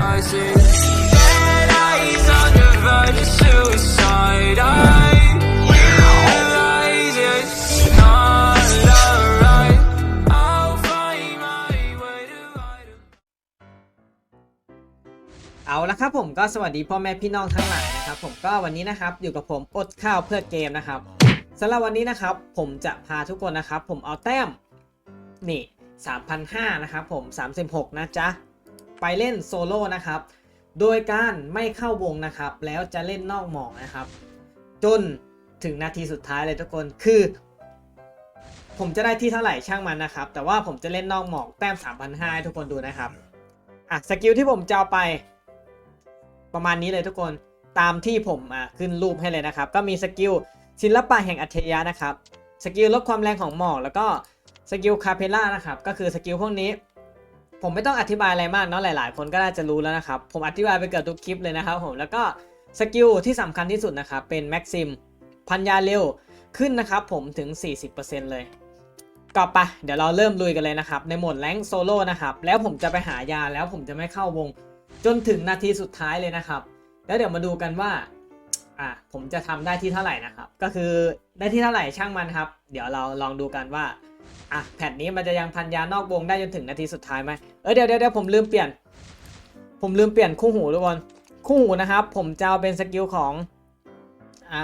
I see red eyes on the verge of suicide. I realize it's not alright. I'll find my way to hide. เอาละครับผมก็สวัสดีพ่อแม่พี่น้องทั้งหลายนะครับผมก็วันนี้นะครับอยู่กับผมอดข้าวเพื่อเกมนะครับสำหรับวันนี้นะครับผมจะพาทุกคนนะครับ ผมเอาแต้มนี่3,500นะครับผม36นะจ๊ะ ไปเล่นโซโล่นะครับ โดยการไม่เข้าวงนะครับ แล้วจะเล่นนอกหมอกนะครับ จนถึงนาทีสุดท้ายเลยทุกคนคือ ผมจะได้ที่เท่าไหร่ช่างมันนะครับ แต่ว่าผมจะเล่นนอกหมอกแต้ม3,500ให้ทุกคนดูนะครับอะสกิลที่ผมจะเอาไป ประมาณนี้เลยทุกคนตามที่ผมอะขึ้นรูปให้เลยนะครับ ก็มีสกิลศิลปะแห่งอัจฉริยะนะครับสกิลลดความแรงของหมอกแล้วก็สกิลคาเพล่านะครับ ก็คือสกิลพวกนี้ ผมไม่ต้องอธิบายอะไรมากเนาะหลาย ๆ คนก็น่าจะรู้แล้วนะครับ ผมอธิบายไปเกือบทุกคลิปเลยนะครับผมแล้วก็สกิลที่สำคัญที่สุดนะครับ เป็นแม็กซิมพันยาเร็วขึ้นนะครับผมถึง 40%เลยก็ไปเดี๋ยวเราเริ่มลุยกันเลยนะครับ ในโหมดแรงโซโล่นะครับ แล้วผมจะไปหายาแล้วผมจะไม่เข้าวง จนถึงนาทีสุดท้ายเลยนะครับ แล้วเดี๋ยวมาดูกันว่า อะผมจะทำได้ที่เท่าไหร่นะครับ ก็คือได้ที่เท่าไหร่ช่างมันครับ เดี๋ยวเราลองดูกันว่าอะแผ่นนี้มันจะยังพันยานอกวงได้จนถึงนาทีสุดท้ายไหมเออเดี๋ยวเดี๋ยวเดี๋ยวผมลืมเปลี่ยน ผมลืมเปลี่ยนคู่หูทุกคนคู่หูนะครับ ผมจะเอาเป็นสกิลของอ่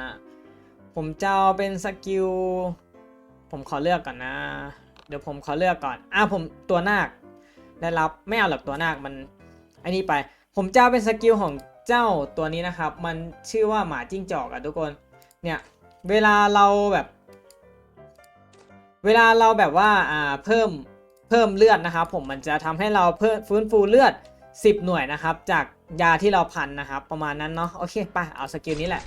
าผมจะเอาเป็นสกิลผมขอเลือกก่อนนะ เดี๋ยวผมขอเลือกก่อนอะผมตัวนาคได้รับไม่เอาหรอกตัวนาคมันไอ้นี่ไป ผมจะเอาเป็นสกิลของ เจ้าตัวนี้นะครับ มันชื่อว่าหมาจิ้งจอกอะทุกคน เนี่ยเวลาเราแบบ เวลาเราแบบว่าอ่าเพิ่มเพิ่มเลือดนะครับ ผมมันจะทำให้เราเพิ่มฟื้นฟูเลือด 10 หน่วยนะครับ จากยาที่เราพันนะครับ ประมาณนั้นเนาะโอเคไปเอาสกิลนี้แหละ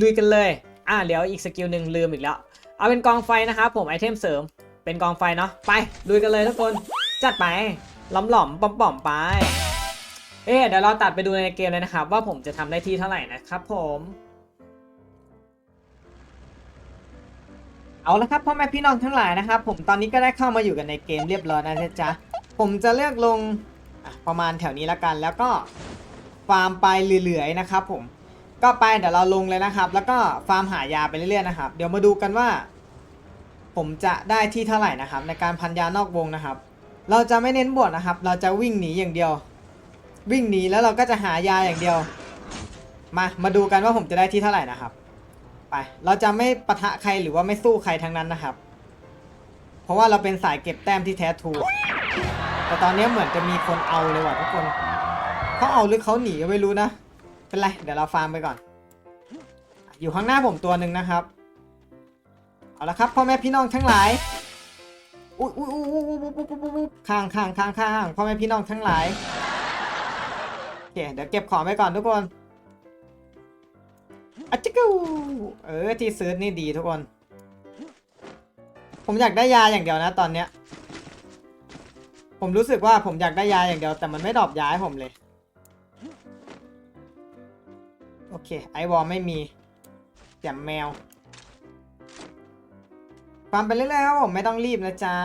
ลุยกันเลยอ่าเดี๋ยวอีกสกิลหนึ่งลืมอีกแล้ว เอาเป็นกองไฟนะครับผมไอเทมเสริมเป็นกองไฟเนาะไปลุยกันเลยทุกคนจัดไปล้อมหล่อมปอมปอมๆไป เอ๊เดี๋ยวเราตัดไปดูในเกมเลยนะครับ ว่าผมจะทำได้ที่เท่าไหร่นะครับผม เอาละครับพ่อแม่พี่น้องทั้งหลายนะครับ ผมตอนนี้ก็ได้เข้ามาอยู่กันในเกมเรียบร้อยนะจ๊ะผมจะเลือกลงประมาณแถวนี้ละกัน แล้วก็ฟาร์มไปเรื่อยๆนะครับ ผมก็ไปเดี๋ยวเราลงเลยนะครับ แล้วก็ฟาร์มหายาไปเรื่อยๆนะครับ เดี๋ยวมาดูกันว่า ผมจะได้ที่เท่าไหร่นะครับ ในการพันยานอกวงนะครับ เราจะไม่เน้นบวกนะครับ เราจะวิ่งหนีอย่างเดียว วิ่งหนีแล้วเราก็จะหายาอย่างเดียว มา มาดูกันว่าผมจะได้ที่เท่าไหร่นะครับ ไป เราจะไม่ปะทะใครหรือว่าไม่สู้ใครทั้งนั้นนะครับ เพราะว่าเราเป็นสายเก็บแต้มที่แท้ทูแต่ตอนนี้เหมือนจะมีคนเอาเลยว่ะทุกคนเขาเอาหรือเขาหนีก็ไม่รู้นะ เป็นไร เดี๋ยวเราฟาร์มไปก่อน อยู่ข้างหน้าผมตัวหนึ่งนะครับ เอาละครับพ่อแม่พี่น้องทั้งหลายอุ้ยอุ้ยอุ้ยอุ้ยอุ้ยอุ้ยอุ้ยข้างข้างข้างข้างพ่อแม่พี่น้องทั้อู้อู้อู้อู้อู้อู้อู้อู้อู้อู้อู้อู้อู้อู้ย เคเดี๋ยวเก็บของไปก่อนทุกคนอะจิกูเออที่ซื้อนี่ดีทุกคน ผมอยากได้ยาอย่างเดียวนะตอนเนี้ย ผมรู้สึกว่าผมอยากได้ยาอย่างเดียวแต่มันไม่ดรอปยาให้ผมเลย โอเค ไอวอลไม่มีแจ่มแมวฟาร์มไปเรื่อยๆครับผมไม่ต้องรีบนะจ๊ะ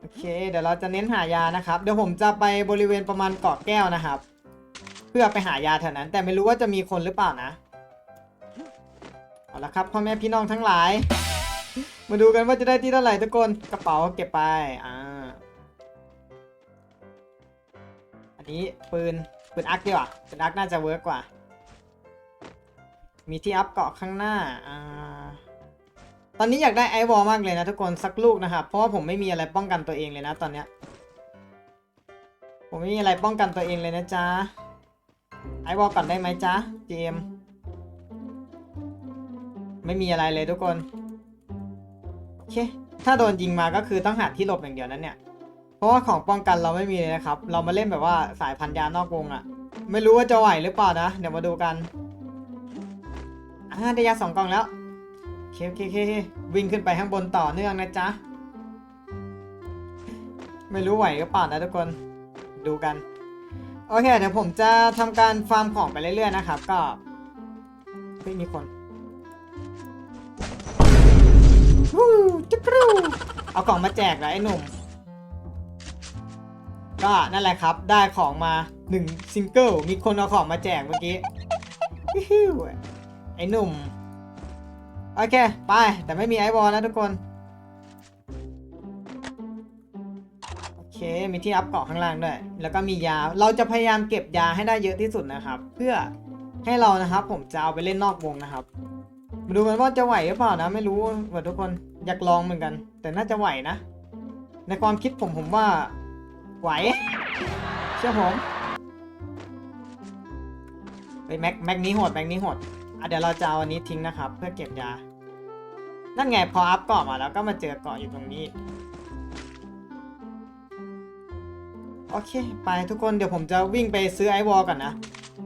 โอเค เดี๋ยวเราจะเน้นหายานะครับ เดี๋ยวผมจะไปบริเวณประมาณเกาะแก้วนะครับ พื่อไปหายาแถวนั้น แต่ไม่รู้ว่าจะมีคนหรือเปล่านะเอาละครับพ่อแม่พี่น้องทั้งหลาย มาดูกันว่าจะได้ที่เท่าไหร่ทุกคนกระเป๋าเก็บไปอ่าอันนี้ปืนปืนอักดีกว่าปืนอักน่าจะเวิร์กกว่า มีที่อัพเกาะข้างหน้าอ่าตอนนี้อยากได้ไอวอลมากเลยนะทุกคนสักลูกนะครับเพราะว่าผมไม่มีอะไรป้องกันตัวเองเลยนะตอนเนี้ยผมไม่มีอะไรป้องกันตัวเองเลยนะจ๊ะ ไอวอลก่อนได้ไหมจ๊ะเจมไม่มีอะไรเลยทุกคน โอเค ถ้าโดนยิงมาก็คือต้องหาที่หลบอย่างเดียวนั้นเนี่ย เพราะว่าของป้องกันเราไม่มีเลยนะครับ เรามาเล่นแบบว่าสายพันยานอกวงอะไม่รู้ว่าจะไหวหรือเปล่านะ เดี๋ยวมาดูกันอ่าได้ยาสองกล่องแล้วโอเคเคเควิ่งขึ้นไปข้างบนต่อเนื่องนะจ๊ะ ไม่รู้ไหวหรือเปล่านะทุกคน ดูกัน โอเค เดี๋ยวผมจะทำการฟาร์มของไปเรื่อยๆนะครับ ก็เฮ้ยมีคนวู้จุกรูเอากล่องมาแจกเหรอไอ้หนุ่ม ก็นั่นแหละครับ ได้ของมาหนึ่งซิงเกิล มีคนเอาของมาแจกเมื่อกี้ไอ้หนุ่ม โอเค ไป แต่ไม่มีไอวอลนะทุกคน เค มีที่อัพเกาะข้างล่างด้วย แล้วก็มียา เราจะพยายามเก็บยาให้ได้เยอะที่สุดนะครับ เพื่อให้เรานะครับ ผมจะเอาไปเล่นนอกวงนะครับ มาดูกันว่าจะไหวหรือเปล่านะ ไม่รู้ว่าทุกคนอยากลองเหมือนกัน แต่น่าจะไหวนะ ในความคิดผมผมว่า ไหว เชื่อผมไปแม็กแม็กนี้โหดแม็กนี้โหดอะเดี๋ยวเราจะเอาอันนี้ทิ้งนะครับ เพื่อเก็บยา นั่นไงพออัพเกาะมาแล้วก็มาเจอเกาะอยู่ตรงนี้ โอเค ไปทุกคนเดี๋ยวผมจะวิ่งไปซื้อไอวอลก่อนนะ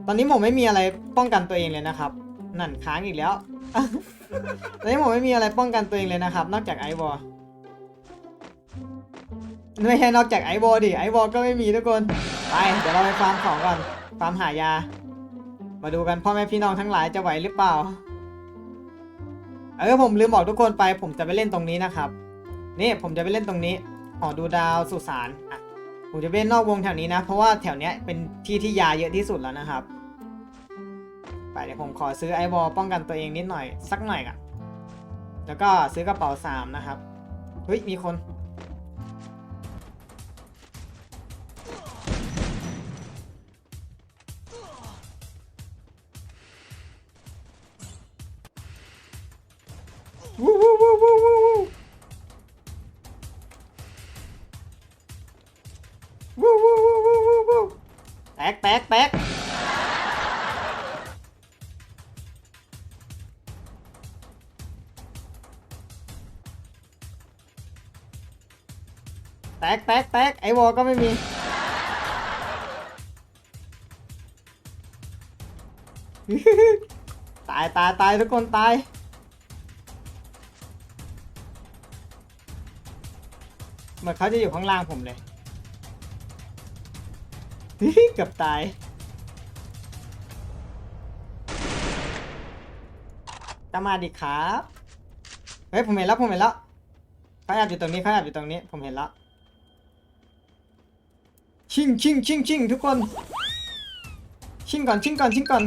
ตอนนี้ผมไม่มีอะไรป้องกันตัวเองเลยนะครับ นั่นค้างอีกแล้ว ตอนนี้ผมไม่มีอะไรป้องกันตัวเองเลยนะครับ นอกจากไอวอลไม่ใช่นอกจากไอวอลดิไอวอลก็ไม่มีทุกคนไปเดี๋ยวเราไปฟาร์มของก่อนฟาร์มหายา มาดูกันพ่อแม่พี่น้องทั้งหลายจะไหวหรือเปล่าเออผมลืมบอกทุกคนไป ผมจะไปเล่นตรงนี้นะครับ นี่ผมจะไปเล่นตรงนี้หอดูดาวสุสานอะ ผมจะเล่นนอกวงแถวนี้นะ เพราะว่าแถวเนี้ยเป็นที่ที่ยาเยอะที่สุดแล้วนะครับ ไปเดี๋ยวผมขอซื้อไอวอลป้องกันตัวเองนิดหน่อยสักหน่อยก่อนแล้วก็ซื้อกระเป๋าสามนะครับ เฮ้ย มีคน วู้วู้วู้วู แตกแตกแตกแตกแตกแตกไอวอลก็ไม่มี ตายตายตายทุกคนตายเหมือนเขาจะอยู่ข้างล่างผมเลย เกือบตาย ตามมาดิครับ เฮ้ยผมเห็นแล้วผมเห็นแล้วเขาแอบอยู่ตรงนี้เขาแอบอยู่ตรงนี้ ผมเห็นแล้ว ชิงชิงชิงชิงทุกคน ชิงก่อนชิงก่อนชิงก่อน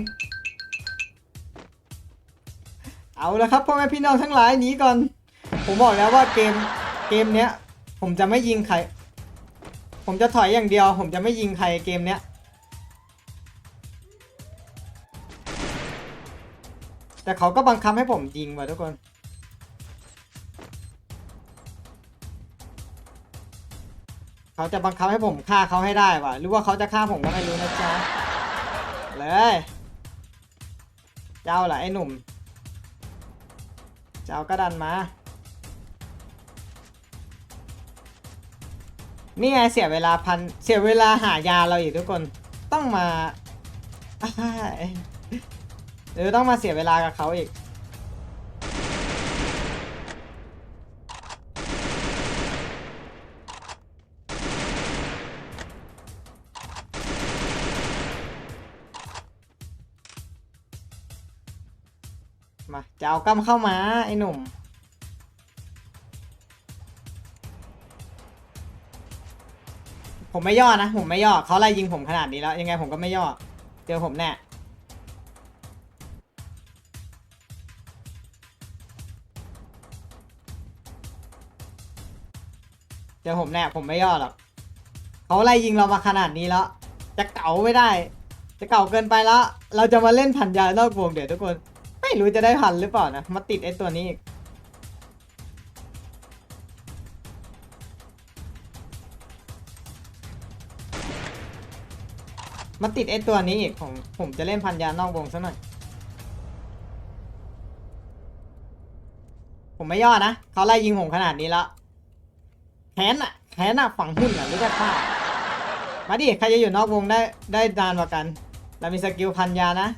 เอาละครับพ่อแม่พี่น้องทั้งหลายหนีก่อน ผมบอกแล้วว่าเกมเกมเนี้ย ผมจะไม่ยิงใคร ผมจะถอยอย่างเดียว ผมจะไม่ยิงใครเกมเนี้ย แต่เขาก็บังคับให้ผมยิงว่ะทุกคน เขาจะบังคับให้ผมฆ่าเขาให้ได้ว่ะ หรือว่าเขาจะฆ่าผมก็ไม่รู้นะจ๊ะ เลย เจ้าเหรอไอ้หนุ่ม เจ้าก็ดันมา นี่ไงเสียเวลาพันเสียเวลาหายาเราอีกทุกคนต้องมาหรือต้องมาเสียเวลากับเขาอีก มาจะเอากำเข้ามาไอ้หนุ่ม ผมไม่ย่อนะ ผมไม่ย่อเขาไล่ยิงผมขนาดนี้แล้ว ยังไงผมก็ไม่ย่อ เจอผมแน่เจอผมแน่ผมไม่ย่อหรอกเขาไล่ยิงเรามาขนาดนี้แล้ว จะเก่าไม่ได้ จะเก่าเกินไปแล้ว เราจะมาเล่นผันยานอกวงเดี๋ยวทุกคน ไม่รู้จะได้พันหรือเปล่านะ มาติดไอ้ตัวนี้อีก มาติดไอตัวนี้อีกผมผมจะเล่นพันยานอกวงซะหน่อย ผมไม่ย่อนะเขาไล่ยิงผมขนาดนี้แล้วแขนอะแขนอะฝังหุ่นอะรู้จักป่ามาดิใครจะอยู่นอกวงได้ได้นานกว่ากัน เรามีสกิลพันยานะ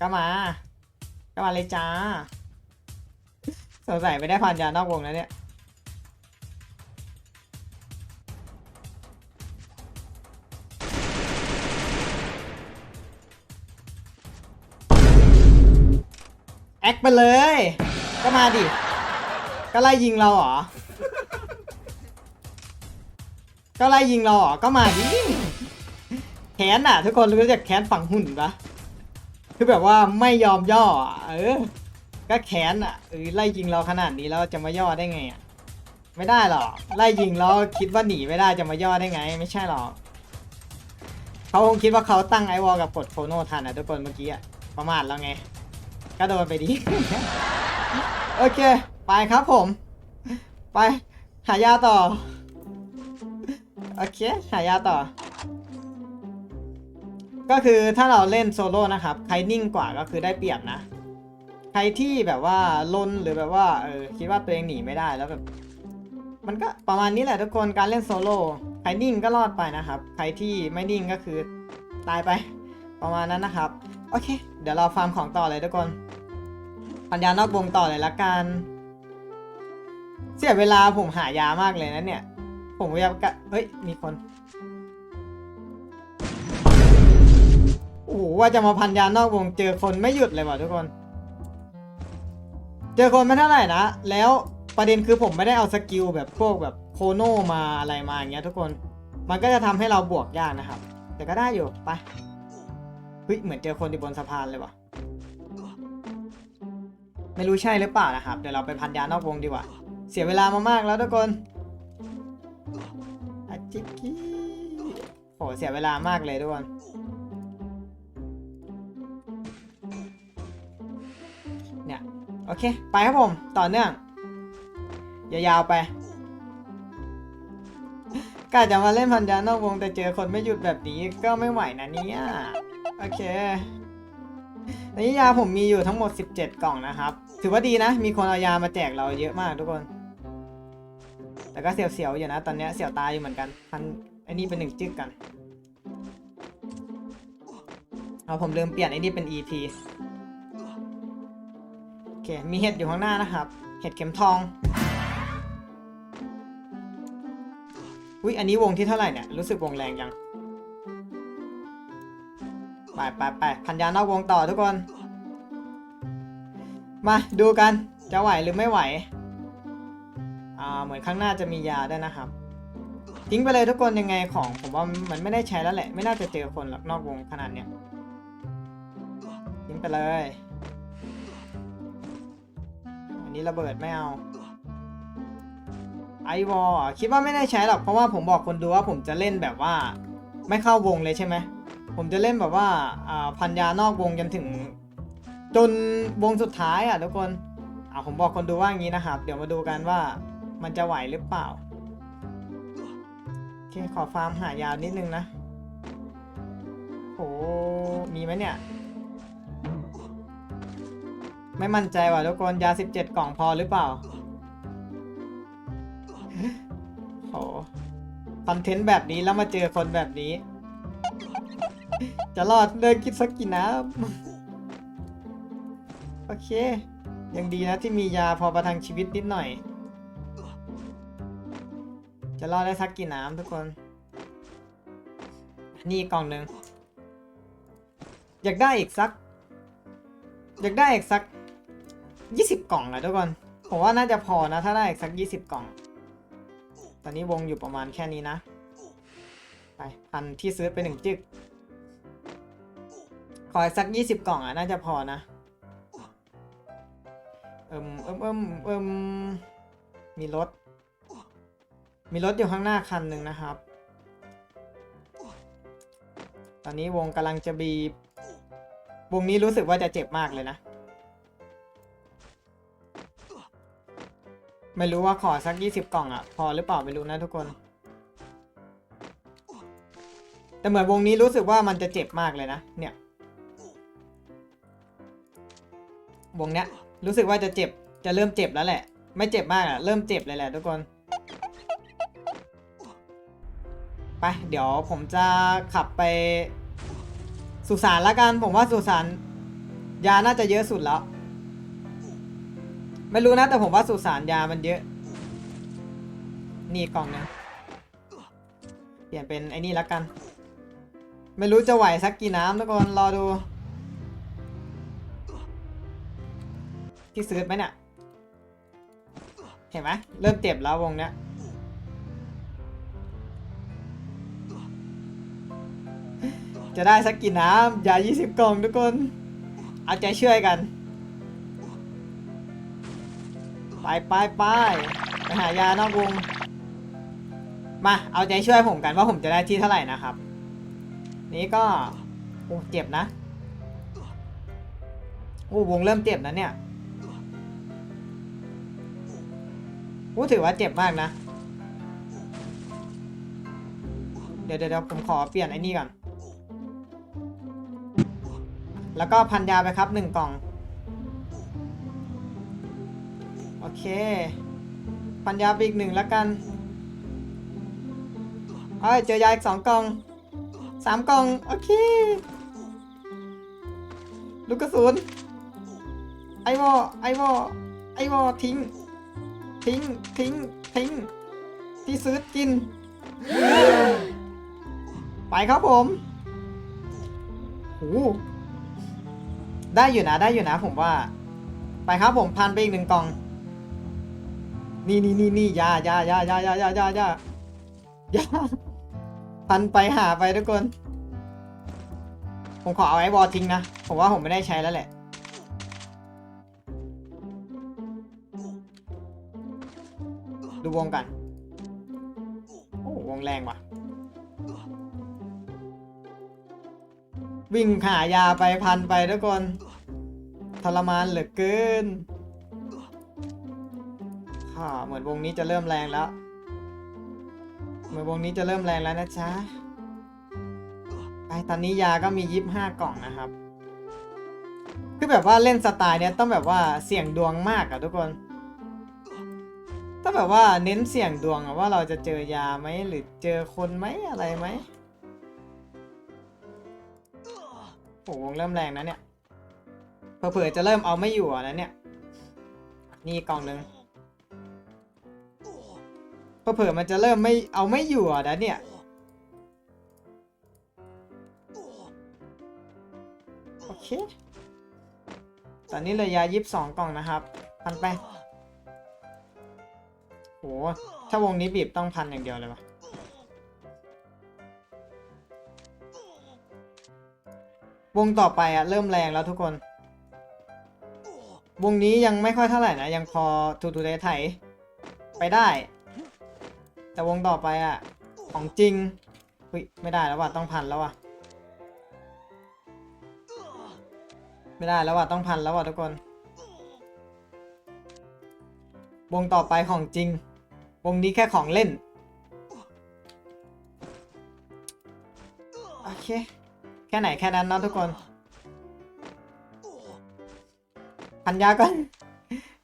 ก็มาก็มาเลยจ้าสงสัยไม่ได้พันยานอกวงนะเนี่ย แอคไปเลย ก็มาดิ ก็ไล่ยิงเราเหรอ ก็ไล่ยิงเราเหรอ ก็มาดิแค้นอะ ทุกคนรู้จักแค้นฝังหุ่นปะคือแบบว่าไม่ยอมย่ออะเออ ก็แค้นอะเออไล่ยิงเราขนาดนี้แล้วจะมาย่อได้ไงอะ ไม่ได้หรอก ไล่ยิงแล้วคิดว่าหนีไม่ได้จะมาย่อได้ไง ไม่ใช่หรอก เขาคงคิดว่าเขาตั้งไอวอลกับกดโคโนทันอะทุกคนเมื่อกี้อะ ประมาทแล้วไง ก็โดนไปดี โอเค ไปครับผม ไป หายาต่อ โอเค หายาต่อ ก็คือถ้าเราเล่นโซโล่นะครับ ใครนิ่งกว่าก็คือได้เปรียบนะ ใครที่แบบว่าลนหรือแบบว่าเออคิดว่าตัวเองหนีไม่ได้แล้วแบบมันก็ประมาณนี้แหละทุกคนการเล่นโซโล่ใครนิ่งก็รอดไปนะครับ ใครที่ไม่นิ่งก็คือตายไปประมาณนั้นนะครับ โอเค เดี๋ยวเราฟาร์มของต่อเลยทุกคน ปัญญานอกวงต่อเลยละกัน เสียเวลาผมหายามากเลยนะเนี่ย ผมพยายามกะเฮ้ย มีคน โอ้โหว่าจะมาพันยานอกวงเจอคนไม่หยุดเลยว่ะทุกคน เจอคนไม่เท่าไหร่นะ แล้วประเด็นคือผมไม่ได้เอาสกิลแบบพวกแบบโคโนมาอะไรมาอย่างเงี้ยทุกคน มันก็จะทำให้เราบวกยากนะครับ แต่ก็ได้อยู่ ไป เฮ้ยเหมือนเจอคนที่บนสะพานเลยว่ะ ไม่รู้ใช่หรือเปล่านะครับ เดี๋ยวเราไปพันยานอกวงดีกว่า เสียเวลามามากแล้วทุกคนอาจิกี้โหเสียเวลามากเลยทุกคนเนี่ยโอเค ไปครับผมต่อเนื่องยาวๆไปกะจะมาเล่นพันยานอกวงแต่เจอคนไม่หยุดแบบนี้ก็ไม่ไหวนะเนี่ย โอเคในนี้ยาผมมีอยู่ทั้งหมด 17 กล่องนะครับ ถือว่าดีนะ มีคนเอายามาแจกเราเยอะมากทุกคน แต่ก็เสียวๆอยู่นะ ตอนนี้เสียวตายอยู่เหมือนกันพันไอ้นี่เป็นหนึ่งจึกกัน เอาผมลืมเปลี่ยนไอ้นี่เป็น EP โอเค มีเห็ดอยู่ข้างหน้านะครับ เห็ดเข็มทอง อุ้ยอันนี้วงที่เท่าไหร่เนี่ย รู้สึกวงแรงยัง ไปไปไปพันยานอกวงต่อทุกคน มาดูกันจะไหวหรือไม่ไหว อ่าเหมือนข้างหน้าจะมียาด้วยนะครับ ทิ้งไปเลยทุกคนยังไงของ ผมว่ามันไม่ได้ใช้แล้วแหละ ไม่น่าจะเจอคนหรอกนอกวงขนาดเนี้ยทิ้งไปเลย อันนี้ระเบิดไม่เอาไอวอลคิดว่าไม่ได้ใช้หรอกเพราะว่าผมบอกคนดูว่าผมจะเล่นแบบว่า ไม่เข้าวงเลยใช่ไหม ผมจะเล่นแบบว่าพันยานอกวงจนถึง จนวงสุดท้ายอะทุกคนอ่าผมบอกคนดูว่าอย่างนี้นะครับ เดี๋ยวมาดูกันว่ามันจะไหวหรือเปล่าโอเคขอฟาร์มหายาวนิดนึงนะโหมีไหมเนี่ย ไม่มั่นใจว่ะทุกคนยา 17 กล่องพอหรือเปล่าโหคอนเทนต์แบบนี้แล้วมาเจอคนแบบนี้ จะรอดเดินกินสักกี่น้ำโอเค ยังดีนะที่มียาพอประทังชีวิตนิดหน่อย จะรอดได้สักกี่น้ำทุกคน นี่กล่องหนึ่งอยากได้อีกสัก อยากได้อีกสักยี่สิบกล่องอะทุกคน ผมว่าน่าจะพอนะ ถ้าได้อีกสักยี่สิบกล่อง ตอนนี้วงอยู่ประมาณแค่นี้นะ ไปพันที่ซื้อไปหนึ่งจึก ขอสักยี่สิบกล่องอะ น่าจะพอนะ เอิมเอิมเอิมเอิมมีรถ มีรถอยู่ข้างหน้าคันหนึ่งนะครับ ตอนนี้วงกำลังจะบีบ วงนี้รู้สึกว่าจะเจ็บมากเลยนะ ไม่รู้ว่าขอสักยี่สิบกล่องอะ พอหรือเปล่าไม่รู้นะทุกคน แต่เหมือนวงนี้รู้สึกว่ามันจะเจ็บมากเลยนะ เนี่ย วงเนี้ย รู้สึกว่าจะเจ็บ จะเริ่มเจ็บแล้วแหละ ไม่เจ็บมากอะ เริ่มเจ็บเลยแหละทุกคน ไป เดี๋ยวผมจะขับไปสุสานละกัน ผมว่าสุสานยาน่าจะเยอะสุดแล้ว ไม่รู้นะ แต่ผมว่าสุสานยามันเยอะ นี่กล่องนึงเปลี่ยนเป็นไอ้นี่ละกัน ไม่รู้จะไหวสักกี่น้ำทุกคนรอดู ที่ซื้อไหมเนี่ยเห็นไหมเริ่มเจ็บแล้ววงเนี้ยจะได้สักกี่น้ำยา 20 กล่องทุกคน เอาใจช่วยกัน ไปไปไปไปหายานอกวง มา เอาใจช่วยผมกันว่าผมจะได้ที่เท่าไหร่นะครับ นี้ก็โอ้เจ็บนะ โอ้วงเริ่มเจ็บนะเนี่ย โอ้ถือว่าเจ็บมากนะเดี๋ยวเดี๋ยวเดี๋ยวผมขอเปลี่ยนไอ้นี่ก่อน แล้วก็พันยาไปครับหนึ่งกล่อง โอเค พันยาไปอีกหนึ่งแล้วกันเอ้ยเจอยาอีกสองกล่องสามกล่อง โอเค ลูกกระสุนไอวอไอวอไอวอทิ้ง ทิ้ง ทิ้ง ทิ้ง ที่ซื้อกิน ไปครับผมโอ้ได้อยู่นะ ได้อยู่นะ ผมว่า ไปครับผมพันไปอีกหนึ่งกล่อง นี่นี่นี่นี่ยายายายายายายายายาพันไปหาไปทุกคน ผมขอเอาไอ้บอลทิ้งนะ ผมว่าผมไม่ได้ใช้แล้วแหละ ดูวงกัน โอ้วงแรงว่ะ วิ่งหายาไปพันไปทุกคนทรมานเหลือเกิน ค่ะ เหมือนวงนี้จะเริ่มแรงแล้ว เหมือนวงนี้จะเริ่มแรงแล้วนะจ๊ะไอตอนนี้ยาก็มียิบห้ากล่องนะครับ คือแบบว่าเล่นสไตล์เนี้ยต้องแบบว่าเสี่ยงดวงมากอะทุกคน ต้องแบบว่าเน้นเสี่ยงดวงอะว่าเราจะเจอยาไหมหรือเจอคนไหมอะไรไหมโหวงเริ่มแรงนะเนี่ยเผื่อจะเริ่มเอาไม่อยู่อะนะเนี่ย นี่กล่องหนึ่งเผื่อมันจะเริ่มไม่เอาไม่อยู่อะนะเนี่ยโอเคตอนนี้เลยยายิบสองกล่องนะครับพันไป โหถ้าวงนี้บีบต้องพันอย่างเดียวเลยวะวงต่อไปอะเริ่มแรงแล้วทุกคน วงนี้ยังไม่ค่อยเท่าไหร่นะ ยังพอทูทูไทไถไปได้ แต่วงต่อไปอะของจริงเฮ้ยไม่ได้แล้วว่ะต้องพันแล้วว่ะ ไม่ได้แล้วว่ะต้องพันแล้วว่ะทุกคน วงต่อไปของจริง วงนี้แค่ของเล่น โอเค แค่ไหนแค่นั้นเนาะทุกคน พันยาก่อน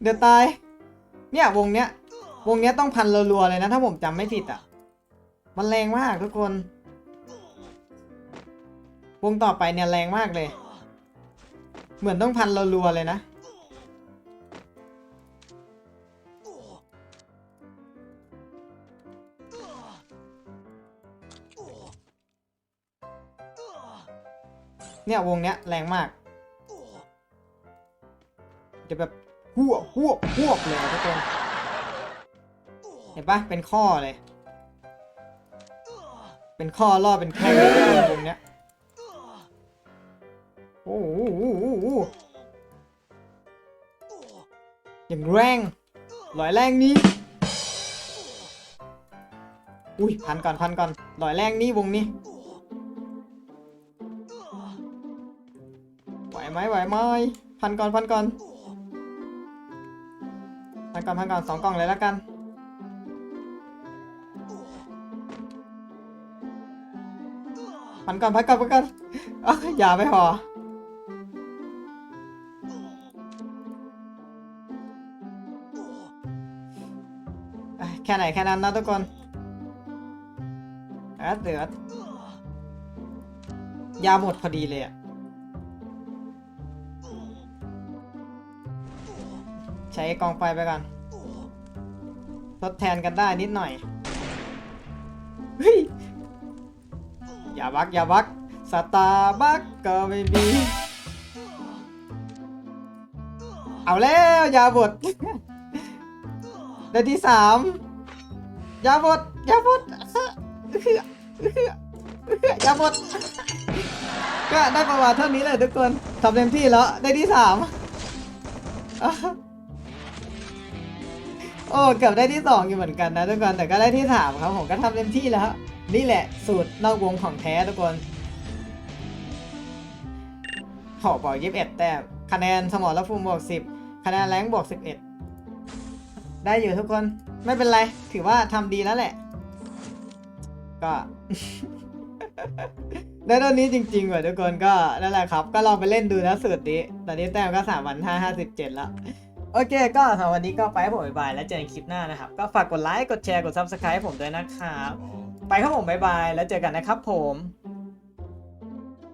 เดี๋ยวตาย เนี่ยวงเนี้ย วงเนี้ยต้องพันรัวๆเลยนะ ถ้าผมจำไม่ผิดอะ มันแรงมากทุกคน วงต่อไปเนี่ยแรงมากเลย เหมือนต้องพันรัวๆเลยนะ เนี่ยวงเนี้ยแรงมาก จะแบบหัวหัวหัวเลยทุกคนเห็นปะเป็นข้อเลย เป็นข้อล่อเป็นแข้งเลยทุกคนวงเนี้ยโอ้โหโอ้โหโอ้โหอย่างแรงลอยแรงนี้ อุ้ยพันก่อนพันก่อนลอยแรงนี้วงนี้ ไหวไหมไหวไหมพันก่อนพันก่อนพันก่อนพันก่อนสองกล่องเลยแล้วกันพันก่อนพันก่อนพันก่อนอย่าไม่อแค่ไหนแค่นั้นนะทุกคนเดือดยาหมดพอดีเลยอะ ใช้กองไฟไปก่อนทดแทนกันได้นิดหน่อยเฮ้ยอย่าบักอย่าบักสตาร์บัคก็ไม่มี เอาแล้วยาบดได้ที่สามยาบดยาบดเอื้อเอื้อย่าหมดก็ได้ประมาณเท่านี้เลยทุกคนทำเต็มที่แล้วได้ที่สาม โอ้เกือบได้ที่สองอยู่เหมือนกันนะทุกคนแต่ก็ได้ที่สามครับผมก็ทำเต็มที่แล้วนี่แหละสูตรนอกวงของแท้ทุกคนขอบอกยี่สิบเอ็ดแต้มคะแนนสมอและภูมิบวกสิบคะแนนแรงบวกสิบเอ็ดได้อยู่ทุกคนไม่เป็นไร ถือว่าทำดีแล้วแหละ ก็ ได้เท่านี้จริงๆว่ะทุกคนก็นั่นแหละครับ ก็ลองไปเล่นดูนะสูตรนี้ ตอนนี้แต้มก็สามพันห้าห้าสิบเจ็ดแล้ว โอเคก็สำหรับวันนี้ก็ไปผมบายบายแล้วเจอกันคลิปหน้านะครับ ก็ฝากกดไลค์กดแชร์กดซับสไคร b ์ผมด้วยนะครับ ไปครับผมบายบายแล้วเจอกันนะครับผม